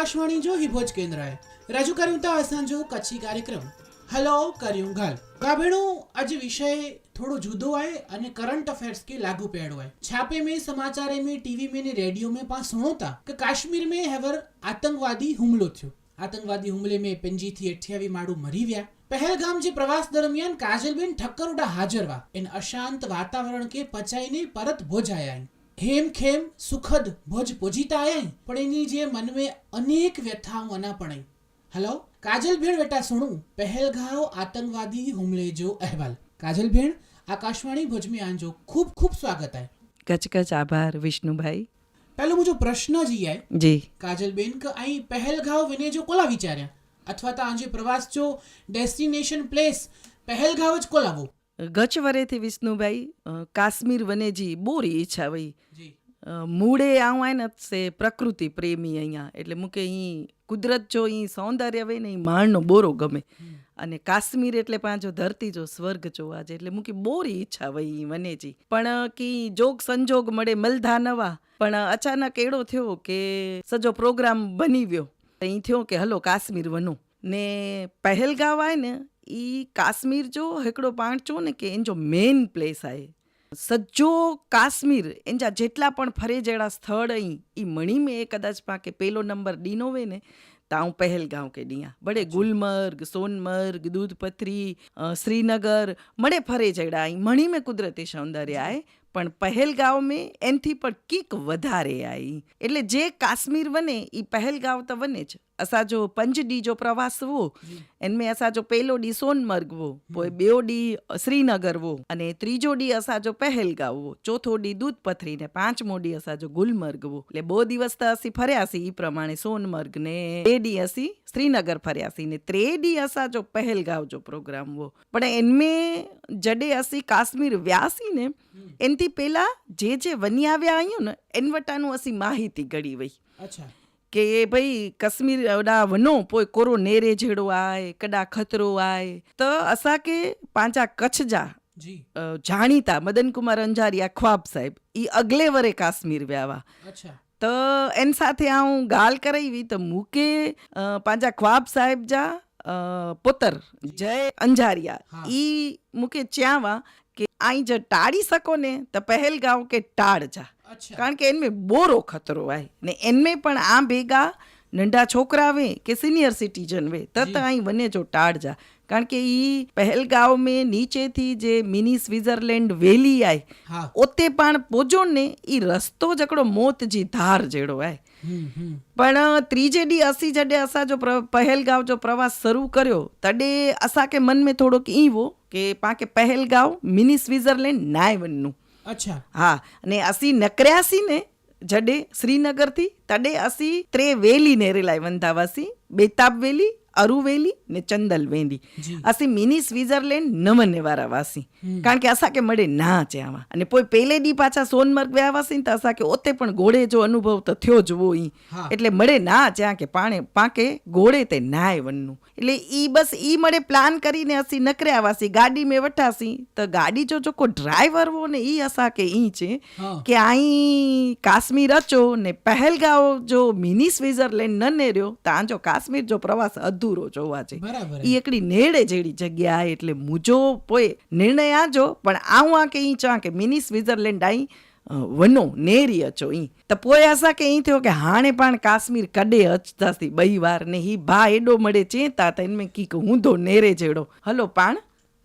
આકાશવાણી જો હિભોજ કેન્દ્રએ રજૂ કર્યું તા અસાંજો કચ્છી કાર્યક્રમ હલો કર્યું ઘાલ ગાભેણું આજે વિષય थोड़ो जुदो आहे અને करंट अफेयर्स के लागू पेड़ है छापे में समाचार में टीवी में ने रेडियो में पास सुनो था कि काश्मीर में हैवर आतंकवादी હુમલો થયો આતંકવાદી હુમલે में पंजी થી અઠ્યાવી માણું મરી ગયા પહેલગામ જે પ્રવાસ દરમિયાન કાજલબેન ઠક્કરોડા હાજરવા એન અશાંત વાતાવરણ કે પચાઈને પરત ભોજાયા હેમ ખેમ સુખદ ભજ પોજીતાએ પણ એની જે મનમે અનેક વ્યથાઓ અનાપણાઈ હેલો? કાજલભેણ બેટા સુણું પહેલગાંવ આતંકવાદી હુમલે જો અહેવાલ. કાજલભેણ આકાશવાણી ભુજ મેં આંજો ખૂબ ખૂબ સ્વાગત है કચકચ આભાર વિષ્ણુભાઈ. પહેલો મુજો પ્રશ્ન જી આય. જી. કાજલબેન કે અહીં પહેલગાંવ વિને જો કોલા વિચાર્યા? અથવા તો આજે પ્રવાસ જો ડેસ્ટિનેશન પ્લેસ પહેલગાંવ જ કોલાવો? ગચ વરેથી વિષ્ણુભાઈ કાશ્મીર વનેજી બોરી ઈચ્છા વઈ મૂળે આવું આય ને સે પ્રકૃતિ પ્રેમી અહીંયા. એટલે મૂકે અહીં કુદરત જો અહીં સૌંદર્ય હોય ને અહીં માણનો બોરો ગમે. અને કાશ્મીર એટલે પાંચો ધરતી જો સ્વર્ગ જોવા છે. એટલે મૂકી બોરી ઈચ્છા વહી વનેજી. પણ કી જોગ સંજોગ મળે મલધા નવા. પણ અચાનક એડો થયો કે સજો પ્રોગ્રામ બની ગયો અહીં થયો કે હલો કાશ્મીર વનો. ને પહેલગાવ આય ને ई काश्मीर जो हिकिड़ो पाण चओ न की इन जो मेन प्लेस आहे सॼो काश्मीर इन जा जेतिरा पण फरे जहिड़ा स्थळ आहिनि ई मणी में कदाच पाण खे पहिलो नंबर ॾिनो वञे न त आउं पहलगांव खे ॾियां बड़े गुलमर्ग सोनमर्ग दूधपथरी श्रीनगर मड़े फरे जहिड़ा आहिनि मणी में कुदरती सौंदर्य आहे પણ પહેલગાંવ મેં એનથી પણ કીક વધારે આવી એટલે જે કાશ્મીર વને એ પહેલગાંવ તો વને જ असांजो पंज ॾींहं जो प्रवास हो इन में असांजो पहिलो ॾींहुं सोनमर्ग हो पोइ ॿियो ॾींहुं श्रीनगर हो अने त्रीजो ॾींहुं असांजो पहलगाव हो ચોથો ડી દૂધ પથરી ને પાંચમો ડી અસાજો ગુલમર્ગ એટલે બહુ દિવસ તો અસી ફર્યાસી એ પ્રમાણે સોનમર્ગ ને બે ડી અસી શ્રીનગર ફર્યાસી ને ત્રે ડી અસાજો પહેલગાવ જો પ્રોગ્રામ વો પણ એનમે જડે અસી કાશ્મીર વ્યાસી ને એનથી પહેલા જે જે વની આવ્યા આયું ને એનવટાનું અસી માહિતી ઘડી વઈ। અચ્છા। કે એ ભાઈ કશ્મીરડા વનો પોય કોરો નેરે જેડો આય કડા ખતરો આય. તો અસા કે પાંચા કચ્છ જા. જાણીતા મદનકુમાર અંજારિયા ખ્વાબ સાહેબ ઈ અગલે વરે કાશ્મીર વ્યાવા. અચ્છા. તો એન સાથે આ હું ગાલ કરાવી તો મૂકે પાંચા ખ્વાબ સાહેબ જા પોતર જય અંજારિયા. ઈ મૂકે ચ્યાવા કે અહીં જો ટાળી શકો ને તો પહેલગાંવ કે ટાળ જા કારણ કે એનમે બોરો ખતરો આય ને એનમે પણ આ ભેગા નંઢા છોકરા વે કે સિનિયર સિટીઝન વે? તત અહીં બને જો ટાળ જા. કારણ કે ઈ પહેલગાંવ મેં નીચેથી જે મિની સ્વિટરલેન્ડ વેલી આય ઓતે પણ પોજો ને ઈ રસ્તો જકડો મોતજી ધાર જેડો આય. પણ ત્રીજે ડી અસી જડે અસાं जो પહેલગાંવ जो પ્રવાસ શરૂ કર્યો તડે અસાં કે મન મેં થોડોક ઈવો કે પાકે પહેલગાંવ મિની સ્વિટરલેન્ડ નાય બનનું. અચ્છા. હા અને અસી નકર્યાસી ને જડે શ્રીનગરથી તડે અસી ત્રે વેલી નેરેલાય વંધાવાસી બેતાબ વેલી અરુવેલી ને ચંદલ વેંદી અસી મિની સ્વિટરલેન્ડ નમન વારા વાસી કારણ કે અસા કે મળે ના છે આવા અને કોઈ પેલે દી પાછા સોનમર્ગ વ્યા વાસી ને તો અસા કે ઓતે પણ ઘોડે જો અનુભવ તો થયો જ હોય. એટલે મળે ના છે કે પાણે પાકે ઘોડે તે નાય વનનું. એટલે ઈ બસ ઈ મળે પ્લાન કરીને અસી નકરે આવાસી ગાડી મેં વટાસી તો ગાડી જો જોકો ડ્રાઈવર હો ને ઈ અસા કે ઈ છે કે આઈ કાશ્મીર અચો ને પહેલગાંવ જો મિની સ્વિટરલેન્ડ ન ને રહ્યો ત્યાં જો કાશ્મીર જો પ્રવાસ અદ અધૂરો જોવા છે એ એકડી નેડે જેડી જગ્યા એટલે મુજો પોય નિર્ણય આજો પણ આવું આ કે ઈ ચા કે મિની સ્વિટરલેન્ડ આઈ વનો નેરી અચો ઈ. તો પોય આસા કે ઈ થયો કે હાણે પણ કાશ્મીર કડે અચતાથી બઈ વાર ને હી ભા એડો મળે ચેતા તઈને કી કે હું નેરે જેડો. હલો પાણ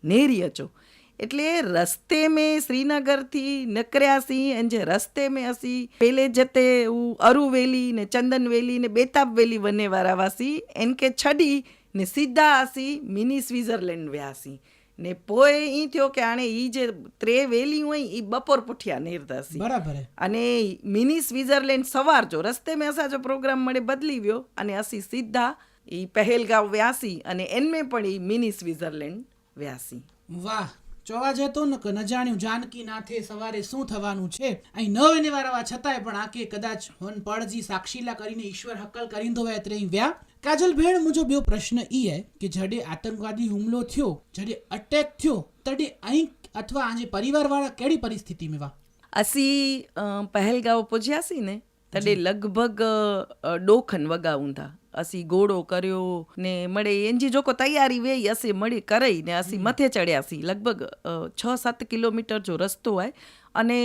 નેરી અચો. એટલે રસ્તે મેં શ્રીનગરથી નીકળ્યાસી અને જે રસ્તે મેં હસી પેલે જતે હું અરુવેલી ને ચંદનવેલી ને બેતાબવેલી વેલી વને વારા વાસી એન કે છડી ને સીધા આસી મિની સ્વિઝરલેન્ડ વ્યાસી ને પોએ ઈ થયો કે આણે ઈ જે ત્રે વેલી હોય ઈ બપોર પુઠિયા નિર્ધાસી બરાબર અને મિની સ્વિઝરલેન્ડ સવાર જો રસ્તે મેં અસાંજો પ્રોગ્રામ મળે બદલી ગયો અને અસી સીધા ઈ પહેલગાંવ વ્યાસી અને એનમે પણ ઈ મિની સ્વિઝરલેન્ડ વ્યાસી વાહ. જોવા જતો ન જાણ્યું જાનકી નાથે સવારે શું થવાનું છે? અહીં ન એને વારવા છતાંય પણ આંખે કદાચ હોન પડજી સાક્ષીલા કરીને ઈશ્વર હકલ કરી દોવાય ત્રેઈ વ્યા. કાજલ ભેણ મુજબ બે પ્રશ્ન ઈ હે કે જડે આતંકવાદી હુમલો થયો જડે અટેક થયો તડે અહીં અથવા આજે પરિવારવાળા કેડી પરિસ્થિતિમાં વા અસી પહેલગાવ પહોંચ્યા સી ને તડે લગભગ ડોખન વગા ઊંધા અસી ગોળો કર્યો ને મળે એનજી જોકો તૈયારી વેઈ અસી મળી કરઈ ને અસી મથે ચડ્યાસી લગભગ અ, છ સાત કિલોમીટર જો રસ્તો હોય અને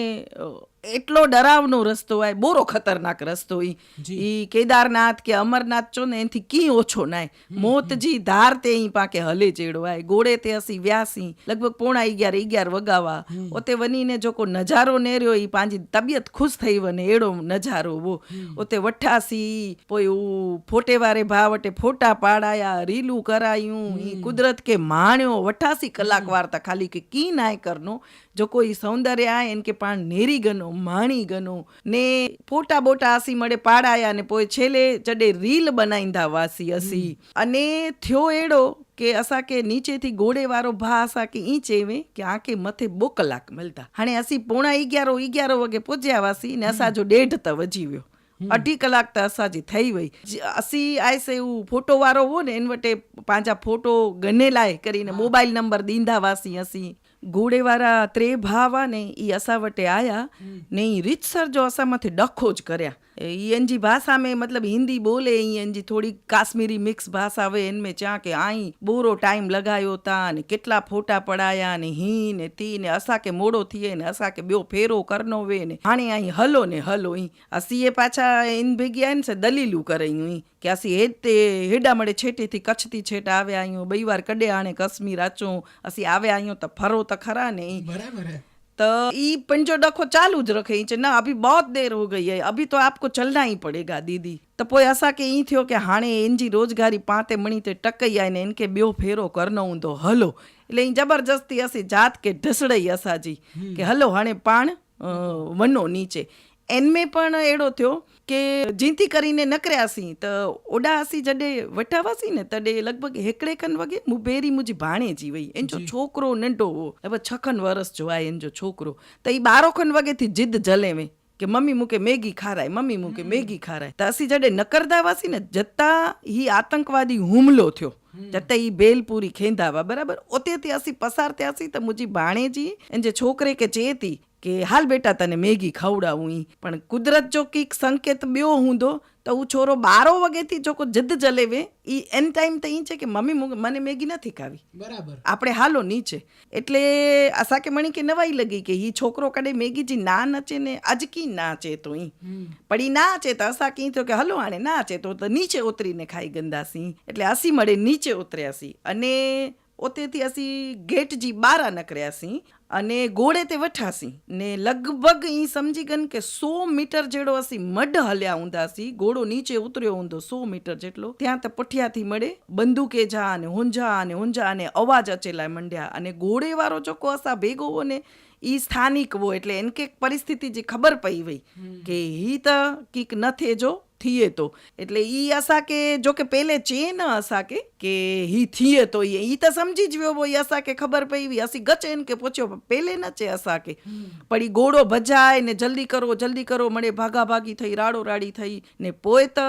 એટલો ડરાવનો રસ્તો હોય બોરો ખતરનાક રસ્તો ઈ ઈ કેદારનાથ કે અમરનાથ ચો ને એથી કી ઓછો નાય. મોતજી ધાર તે ઈ પાકે હલે ચેડો આય ગોળે તે હસી વ્યાસી. લગભગ પોણા અગિયાર અગિયાર વગાવા. ઓતે વનીને જોકો નજારો નેર્યો ઈ પાંજી તબિયત ખુશ થઈ વને એડો નજારો વો. ઓતે વઠાસી ઉ ફોટે વારે ભાવટે ફોટા પાડાયા રીલું કરાયું. ઈ કુદરત કે માણ્યો. વઠાસી કલાક વાર્તા ખાલી કે કી નાય કરનો જો કોઈ સૌંદર્ય આય જેમ કે પાણ નેરી ગનો માણી ગનો ને ફોટા બોટા આસી મળે પાડાયા ને પોય છેલ્લે ચડે રીલ બનાવી ધાવાસી હસી અને થયો એડો કે અસા કે નીચેથી ગોળે વાળો ભા અસા કે ઈંચે વે કે આંખે મથે બો કલાક મળતા હાણે અસી પોણા અગિયારો અગિયારો વાગે પહોંચ્યા વાસી ને અસા જો ડેઢ તો વજીવ્યો અઢી કલાક તો અસાજી થઈ વઈ. અસી આયસે એવું ફોટો વાળો હો ને એન વટે પાંજા ફોટો ગને લાય કરીને મોબાઈલ નંબર દીંધા વાસી હસી ઘોડે વાળા ત્રે ભાવા ને એ અસાવટે આયા ને ઈ રીતસર જો અસામાંથી મથે ડખો જ કર્યા. ईअं जी भाषा में मतलब हिंदी बोले ईअं जी थोरी કાશ્મીરી મિક્સ ભાષા આવે એનમે ચા કે આઈ, બોરો ટાઈમ લગાયો તા ને કેટલા ફોટા પડાયા ને હી ને તી ને અસા કે મોડો થઈએ ને અસા કે બ્યો ફેરો કરનો વે ને હાણે આઈ હલો ને હલો ઈ. અસીએ પાછા ઇન ભેગી આઈને સે દલીલું કરે ઈ. કે અસી હેડ તે હેડા મળે છેટેથી કચ્છથી છેટ આવે આયો બઈ વાર કડે આણે કાશ્મીર આચું અસી આવે આયો તો ફરો તો ખરા ને બરાબર तो ये पंजो डखो चालू ज रखे चे ना अभी बहुत देर हो गई है अभी तो आपको चलना ही पड़ेगा दीदी तो पोइ असांखे ई थियो की हाणे इन जी रोज़गारी पाण ते मणी ते टकई आहे ने इनके खे ॿियो फेरो करणो हूंदो हलो એટલે ઈ જબરજસ્તી અસી જાત કે ઢસડઈ અસાજી કે હલો હાણે પાણ વનો નીચે એનમે પણ એડો થયો કે જીંતી કરીને નકર્યાસી તો ઓડાસી જડે વટાવાસી ને તડે લગભગ હેકડે ખન વગે મુબેરી મુજી ભાણે જીવઈ. એનજો છોકરો નંઢો હો હવે છખન વરસ જોવાય એનજો છોકરો. તો એ બારો ખન વગેથી જીદ જલે મેં કે મમ્મી મૂકે મેગી ખારાય મમ્મી મૂકે મેગી ખારાય. તાસી જડે નકરદા વાસી ને જતા હી આતંકવાદી હુમલો થયો. જતા ઈ ભેલપુરી ખેંધાવા બરાબર? ઓતે ત્યાંસી પસાર ત્યાંસી તો મુજી ભાણેજી એન જે છોકરે કે ચેતી કે હાલ બેટા તને મેગી ખવડાવું પણ કુદરત જો કંઈક સંકેત બ્યો હૂંદો તો હું છોરો બારો વગેથી જો કો જિદ જલેવે ઈ એન ટાઈમ તો ઈ છે કે મમ્મી મને મેગી નથી ખાવી. બરાબર. આપણે હાલો નીચે. એટલે આશા કે મણી કે નવાઈ લગી કે ઈ છોકરો કડે મેગી જી ના નચે ને અજકી નાચે તો ઈ. પણ ઈ નાચે તો આશા કી તો કે હલો આણે નાચે તો નીચે ઉતરીને ખાઈ ગંદાસી એટલે હસી મળે નીચે ઉતર્યાસી અને ઓતેથી અસી ગેટજી બારા નકર્યાસી અને ગોળે તે વઠાસી ને લગભગ ઈ સમજી ગન કે સો મીટર જેડો અસી મઢ હલ્યા ઊંધાસી ઘોડો નીચે ઉતર્યો ઊંધો સો મીટર જેટલો. ત્યાં તો પઠિયાથી મળે બંદૂકે જા અને હોંજા અને હોંજા અને અવાજ અચેલા મંડ્યા અને ઘોડેવાળો ચોખ્ખો અસા ભેગો હો ને ઈ સ્થાનિક હો એટલે એને કંઈક પરિસ્થિતિ જે ખબર પડી વઈ કે ઈ તો કંઈક ન થે જો થીએ તો. એટલે ઈ આશા કે જો કે પેલે ચેન આશા કે કે હી થીએ તો એ ઈ તો સમજી જ વ્યો બોય આશા કે ખબર પડી અસી ગચે ને કે પૂછ્યો પેલે ન છે આશા કે. પણ ઈ ગોળો ભજાય ને જલ્દી કરો જલ્દી કરો મળે ભાગા ભાગી થઈ રાડો રાડી થઈ ને પોએ તો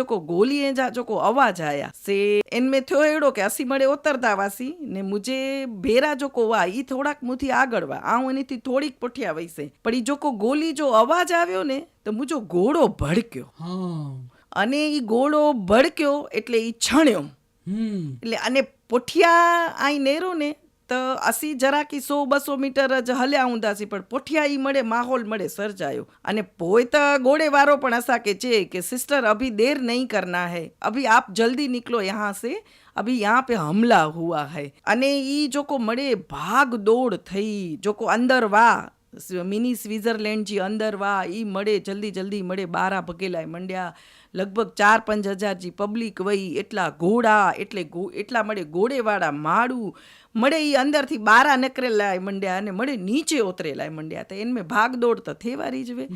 જોકો ગોલીએ જા જોકો અવાજ આયા. સે એન મે થયો એડો કે અસી મળે ઓતરતા વાસી ને મુજે ભેરા જોકો વા ઈ થોડાક મુથી આગળ વા. આઉં એનીથી થોડીક પઠ્યા વૈસે પણ ઈ જોકો ગોલી જો અવાજ આવ્યો ને તો મુજો ઘોડો ભડક્યો हाँ અને ઈ ઘોડો ભડક્યો એટલે ઈ છણ્યો हम्म એટલે અને પોઠિયા આઈ નેરો ને તો અસી જરાકી સો બસો મીટર જ હલ્યા ઊંધાસી પણ પોઠિયા ઈ મળે માહોલ મળે સર્જાયો અને પોય તો ઘોડે વારો પણ અસાકે છે કે સિસ્ટર અભી દેર નહીં કરના હૈ અભી આપ જલ્દી નિકલો યહાં સે અભી યહાં પે હમલા હુઆ હૈ અને ઈ જોકો મળે ભાગ દોડ થઈ જોકો અંદર વા સ- મિની સ્વિઝરલેન્ડ જે અંદર વા એ મળે જલ્દી જલ્દી મળે બારા ભગેલાય મંડ્યા. લગભગ ચાર પાંચ હજાર જે પબ્લિક વહી એટલા ઘોડા એટલે એટલા મળે ઘોડેવાળા માળું. મળે એ અંદરથી બારા નકરેલાય મંડ્યા અને મળે નીચે ઉતરેલાય મંડ્યા. તો એનમે ભાગ દોડ તો થેવારી જ વે.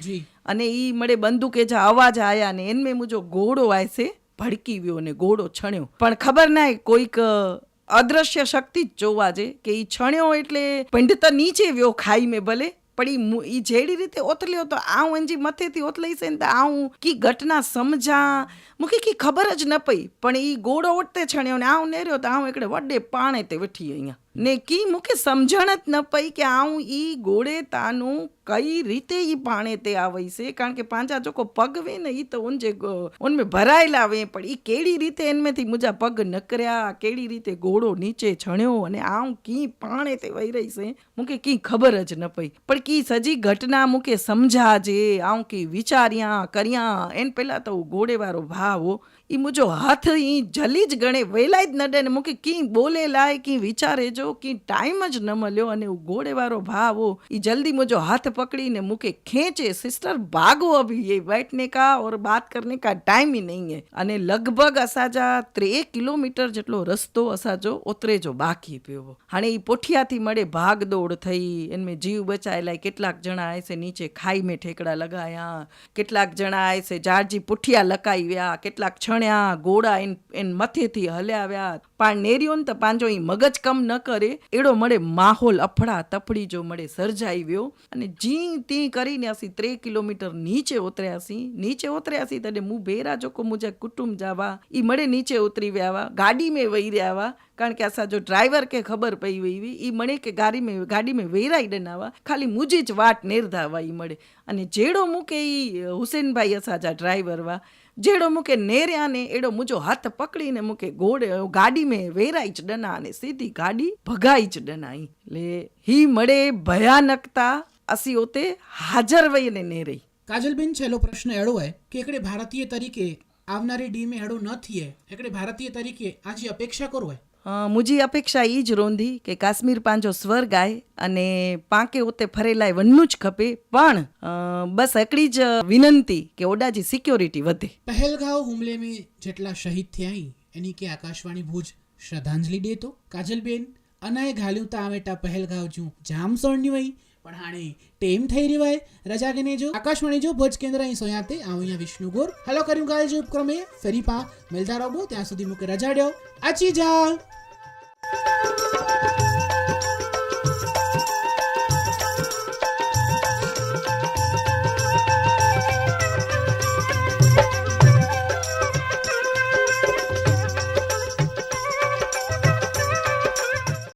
અને ઈ મળે બંદૂકે જા અવાજ આયા ને એનમે મુજો ઘોડો આયસે ભડકી ગયો ને ઘોડો છણ્યો. પણ ખબર નાય કોઈક અદ્રશ્ય શક્તિ જ જોવા જે કે ઈ છણ્યો એટલે પંડિત નીચે વ્યો ખાઈ મેં ભલે. પણ ઈ જેડી રીતે ઓતલ્યો તો આઉં એનજી મથેથી ઓતલાઈ છે ને તો આઉં કી ઘટના સમજા. મૂકી કી ખબર જ ન પઈ. પણ ઈ ગોળો ઓટતે છણ્યો ને આઉં નેર્યો તો આઉં એકડે વડે પાણે તે વઠી અહીંયા ને કી મૂકે સમજણ જ ન પઈ કે આવું ઈ ગોળેતાનું કઈ રીતે ઈ પાણે તે આવી છે? કારણ કે પાંચા ચોકો પગવે ને ઈ તો ઉંજે ઉનમે ભરાયેલા આવે પણ ઈ કેડી રીતે એનમેથી મુજા પગ નકર્યા કેડી રીતે ઘોડો નીચે છણ્યો અને આવું કી પાણે તે વહી રહી છે? મૂકે કી ખબર જ ન પઈ પણ કી સજી ઘટના મૂકે સમજાજે, આવું કી વિચાર્યા, કર્યા, એન પહેલાં તો ઘોડેવાળો ભાવ હો એ મુજો હાથ ઈ જલી જ ગણે વેલાય જ નડે ને મૂકી કી બોલે લાય, કી વિચારે જો, કી ટાઈમ જ ન મળ્યો અને ગોળેવાળો ભાવો ઈ જલ્દી મુજો હાથ પકડીને મૂકે, ખેંચે સિસ્ટર ભાગો અભી ये बैठने का और बात करने का टाइम ही नहीं है અને લગભગ અસાજા ત્રેક કિલોમીટર જેટલો રસ્તો અસાજો ઓતરેજો બાકી પીવો. હાણે ઈ પોઠિયાથી મળે ભાગદોડ થઈ એને જીવ બચાયેલા કેટલાક જણા આવે છે નીચે ખાઈ મેં ઠેકડા લગાયા, કેટલાક જણા આવે છે જારજી પુઠિયા લકાવ્યા કેટલાક છણ ભણ્યા ગોળા એન એન મથેથી હલ્યાવ્યા પણ નેર્યો ને તો પાંજો એ મગજ કમ ન કરે, એડો મળે માહોલ અફડા તફડી જો મળે સર્જાઈ વ્યો. અને જી તી કરીને હસી ત્રે કિલોમીટર નીચે ઉતર્યા સી નીચે ઉતર્યા સી તને મું ભેરા જોકો મુજે કુટુંબ જાવા. એ મળે નીચે ઉતરી વ્યાવા. ગાડી મેં વહી રહ્યા કારણ કે આ જો ડ્રાઈવર કે ખબર પડી હોય એ મળે કે ગાડી મેં ગાડી મેં વેરાઈ ડનાવા. ખાલી મુજી જ વાટ નેરધાવા એ મળે. અને જેડો મૂકે એ હુસેનભાઈ અસાજા ડ્રાઈવર વા. જેડો મૂકે નેર્યાને, એડો મુજો હાથ પકડીને મૂકે ગોડ ગાડી મેં વેરાઈ જ ડના અને સીધી ગાડી ભગાઈ જ ડનાઈ. એટલે હી મળે ભયાનકતા, અસી ઓતે હાજર વઈને નેરઈ. કાજલબેન, છેલ્લો પ્રશ્ન એડો હોય કે એકડે ભારતીય તરીકે આવનારી ડીમે એડો ન થઈએ એકડે ભારતીય તરીકે આજે અપેક્ષા કરો હોય મુજી અપેક્ષા એ જ રોંધી કે કાશ્મીર પાંજો સ્વર્ગ આય અને પાંકે ઓતે ફરેલાય વન્નું જ ખપે. પણ બસ એકડી જ વિનંતી કે ઓડાજી સિક્યોરિટી વધે. પહેલગાંવ હુમલે મેં જેટલા શહીદ થયા એની કે આકાશવાણી ભુજ શ્રદ્ધાંજલિ દે તો કાજલબેન અનાય ઘાલ્યુતા આવેટા પહેલગાંવ જું જામ સોણની વઈ પણ હાણે ટેમ થઈ રહ્યું રજા કે જો, આકાશવાણી જો ભુજ કેન્દ્ર અહીં સોયાતે આવું અહીંયા વિષ્ણુ ગોર. હલો કર્યું ગાલ જે ઉપક્રમે. ફરી પા મિલતા રહો ત્યાં સુધી મૂકે રજા ડ્યો આચી જા